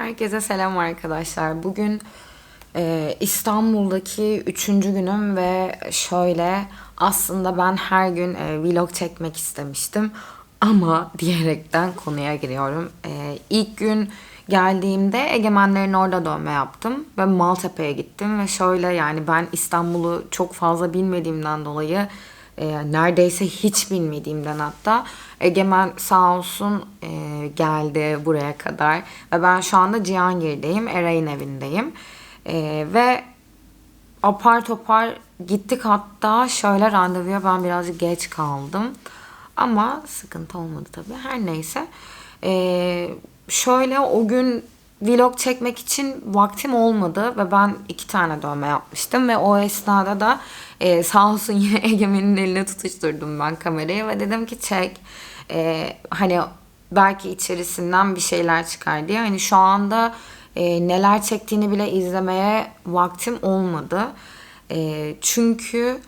Herkese selam arkadaşlar. Bugün e, İstanbul'daki üçüncü günüm ve şöyle aslında ben her gün e, vlog çekmek istemiştim ama diyerekten konuya giriyorum. E, ilk gün geldiğimde Egemenlerin orada dönme yaptım ve Maltepe'ye gittim ve şöyle yani ben İstanbul'u çok fazla bilmediğimden dolayı e, neredeyse hiç bilmediğimden hatta. Egemen sağ olsun e, geldi buraya kadar. Ve ben şu anda Cihangir'deyim, Eray'ın evindeyim. E, ve apar topar gittik. Hatta şöyle randevuya ben birazcık geç kaldım. Ama sıkıntı olmadı tabii. Her neyse. E, şöyle o gün vlog çekmek için vaktim olmadı ve ben iki tane dövme yapmıştım ve o esnada da e, sağ olsun yine Egemen'in eline tutuşturdum ben kamerayı ve dedim ki çek e, hani belki içerisinden bir şeyler çıkar diye hani şu anda e, neler çektiğini bile izlemeye vaktim olmadı E, çünkü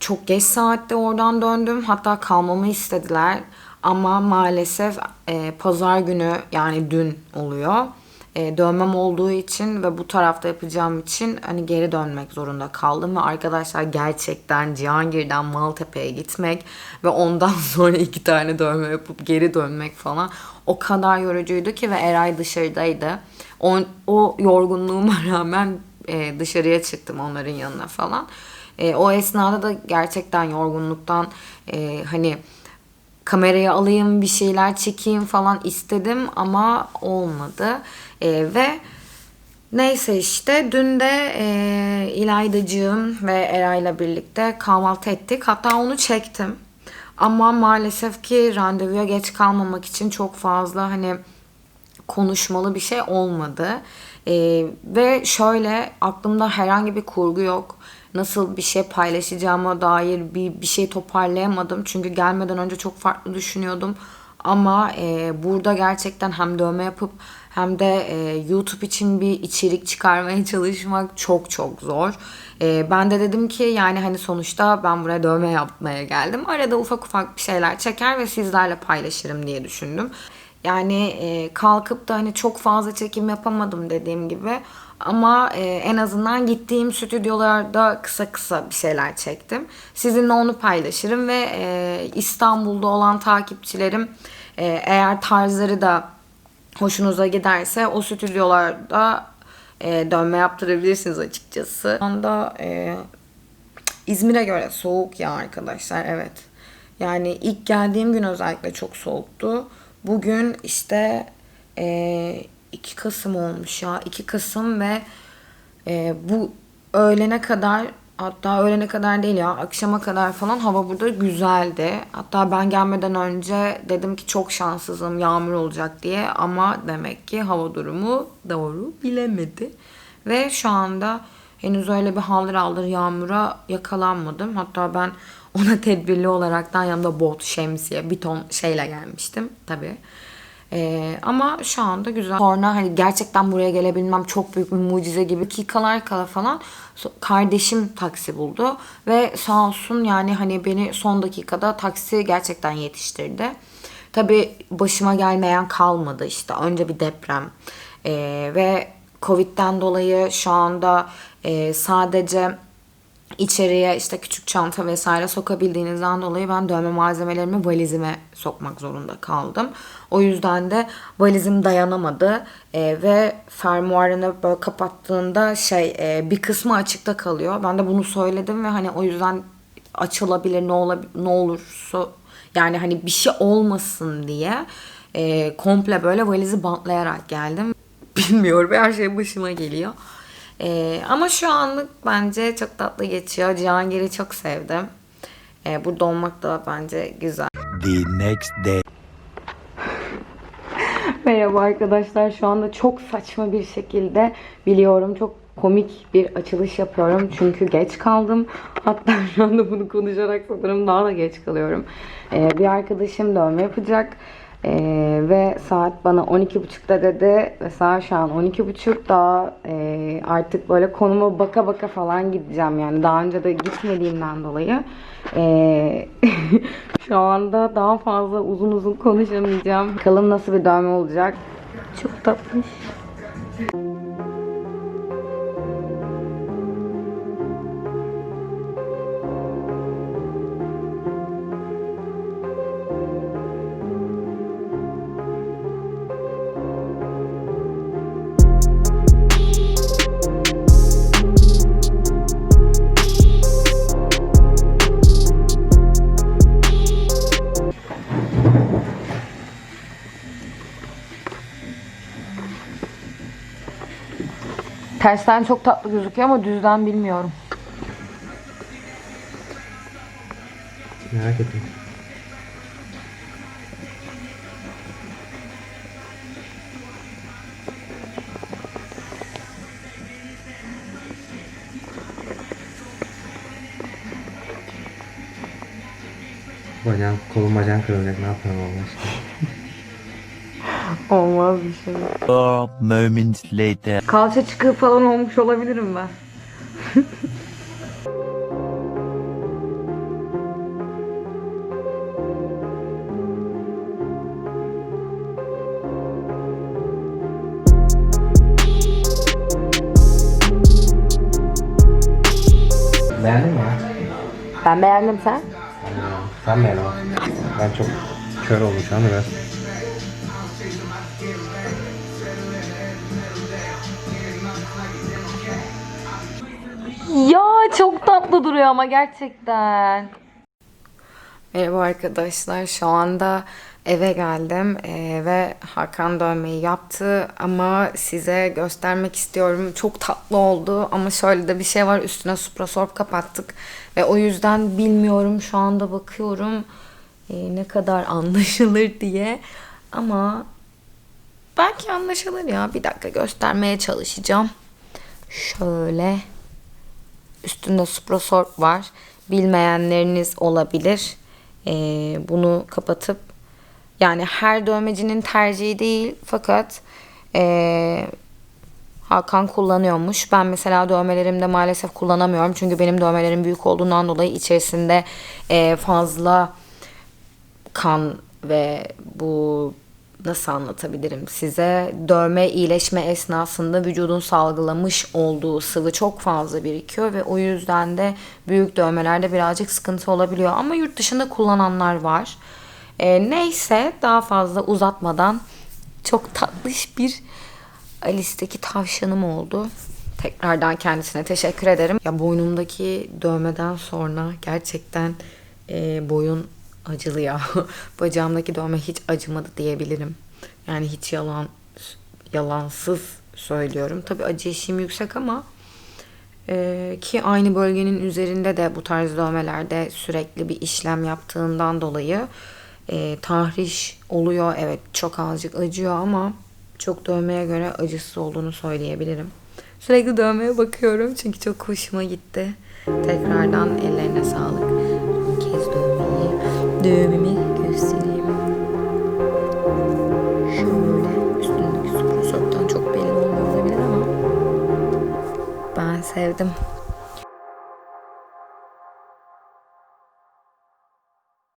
çok geç saatte oradan döndüm. Hatta kalmamı istediler. Ama maalesef e, pazar günü yani dün oluyor. E, dönmem olduğu için ve bu tarafta yapacağım için hani geri dönmek zorunda kaldım. Ve arkadaşlar gerçekten Cihangir'den Maltepe'ye gitmek ve ondan sonra iki tane dövme yapıp geri dönmek falan o kadar yorucuydu ki ve Eray dışarıdaydı. O, o yorgunluğuma rağmen e, dışarıya çıktım onların yanına falan. E, o esnada da gerçekten yorgunluktan e, hani kamerayı alayım bir şeyler çekeyim falan istedim ama olmadı. E, ve neyse işte dün de e, İlaydacığım ve Eray'la birlikte kahvaltı ettik. Hatta onu çektim. Ama maalesef ki randevuya geç kalmamak için çok fazla hani konuşmalı bir şey olmadı. Ee, ve şöyle aklımda herhangi bir kurgu yok. Nasıl bir şey paylaşacağıma dair bir, bir şey toparlayamadım. Çünkü gelmeden önce çok farklı düşünüyordum. Ama e, burada gerçekten hem dövme yapıp hem de e, YouTube için bir içerik çıkarmaya çalışmak çok çok zor. E, ben de dedim ki yani hani sonuçta ben buraya dövme yapmaya geldim. Arada ufak ufak bir şeyler çeker ve sizlerle paylaşırım diye düşündüm. Yani e, kalkıp da hani çok fazla çekim yapamadım dediğim gibi. Ama e, en azından gittiğim stüdyolarda kısa kısa bir şeyler çektim. Sizinle onu paylaşırım ve e, İstanbul'da olan takipçilerim e, eğer tarzları da hoşunuza giderse o stüdyolarda e, dönme yaptırabilirsiniz açıkçası. Şu anda e, İzmir'e göre soğuk ya arkadaşlar evet. Yani ilk geldiğim gün özellikle çok soğuktu. Bugün işte e, 2 Kasım olmuş ya. 2 Kasım ve e, bu öğlene kadar hatta öğlene kadar değil ya akşama kadar falan hava burada güzeldi. Hatta ben gelmeden önce dedim ki çok şanssızım yağmur olacak diye ama demek ki hava durumu doğru bilemedi. Ve şu anda henüz öyle bir haldır aldır yağmura yakalanmadım. Hatta ben ona tedbirli olaraktan yanımda bot, şemsiye, bir ton şeyle gelmiştim tabii. Ee, ama şu anda güzel. Sonra hani gerçekten buraya gelebilmem çok büyük bir mucize gibi. Dakikalar kala falan kardeşim taksi buldu. Ve sağ olsun yani hani beni son dakikada taksi gerçekten yetiştirdi. Tabii başıma gelmeyen kalmadı işte. Önce bir deprem ee, ve Covid'den dolayı şu anda e, sadece içeriye işte küçük çanta vesaire sokabildiğinizden dolayı ben dövme malzemelerimi valizime sokmak zorunda kaldım. O yüzden de valizim dayanamadı e, ve fermuarını böyle kapattığında şey e, bir kısmı açıkta kalıyor. Ben de bunu söyledim ve hani o yüzden açılabilir ne olabilir ne olursa yani hani bir şey olmasın diye e, komple böyle valizi bantlayarak geldim. Bilmiyorum her şey başıma geliyor. Ee, ama şu anlık bence çok tatlı geçiyor. Cihangir'i çok sevdim. Ee, burada olmak da bence güzel. the next day. Merhaba arkadaşlar. Şu anda çok saçma bir şekilde biliyorum çok komik bir açılış yapıyorum. Çünkü geç kaldım. Hatta şu anda bunu konuşarak sanırım daha da geç kalıyorum. Ee, bir arkadaşım dövme yapacak. Ee, ve saat bana 12.30'da dedi ve saat şu an 12.30 daha e, artık böyle konuma baka baka falan gideceğim yani. Daha önce de gitmediğimden dolayı. Ee, şu anda daha fazla uzun uzun konuşamayacağım. Bakalım nasıl bir dövme olacak. Çok tatlış. Tersten çok tatlı gözüküyor ama düzden bilmiyorum. Merak ettim. Bacağım, kolum bacağım kırılacak. Ne yapalım Allah aşkına? Olmaz bir şey. Four moments later. Kalça çıkığı falan olmuş olabilirim ben. Beğendin mi? Ben beğendim sen. Ben beğendim. Ama. Ben çok kör oldum şu anda biraz. Çok tatlı duruyor ama gerçekten. Merhaba arkadaşlar. Şu anda eve geldim eee, ve Hakan dövmeyi yaptı ama size göstermek istiyorum. Çok tatlı oldu ama şöyle de bir şey var. Üstüne Suprasorb kapattık ve o yüzden bilmiyorum şu anda bakıyorum eee, ne kadar anlaşılır diye ama belki anlaşılır ya. Bir dakika göstermeye çalışacağım. Şöyle üstünde Suprasorb var. Bilmeyenleriniz olabilir. Ee, bunu kapatıp yani her dövmecinin tercihi değil fakat ee, Hakan kullanıyormuş. Ben mesela dövmelerimde maalesef kullanamıyorum. Çünkü benim dövmelerim büyük olduğundan dolayı içerisinde ee, fazla kan ve bu nasıl anlatabilirim size dövme iyileşme esnasında vücudun salgılamış olduğu sıvı çok fazla birikiyor ve o yüzden de büyük dövmelerde birazcık sıkıntı olabiliyor ama yurt dışında kullananlar var. Ee, neyse daha fazla uzatmadan çok tatlış bir Alice'deki tavşanım oldu. Tekrardan kendisine teşekkür ederim. Ya boynumdaki dövmeden sonra gerçekten e, boyun acılı ya. Bacağımdaki dövme hiç acımadı diyebilirim. Yani hiç yalan yalansız söylüyorum. Tabii acı eşiğim yüksek ama e, ki aynı bölgenin üzerinde de bu tarz dövmelerde sürekli bir işlem yaptığından dolayı e, tahriş oluyor. Evet çok azıcık acıyor ama çok dövmeye göre acısız olduğunu söyleyebilirim. Sürekli dövmeye bakıyorum çünkü çok hoşuma gitti. Tekrardan ellerine sağlık. Dövmemi göstereyim. Şöyle üstündeki Suprasort'tan çok belli olmuyor olabilir ama ben sevdim.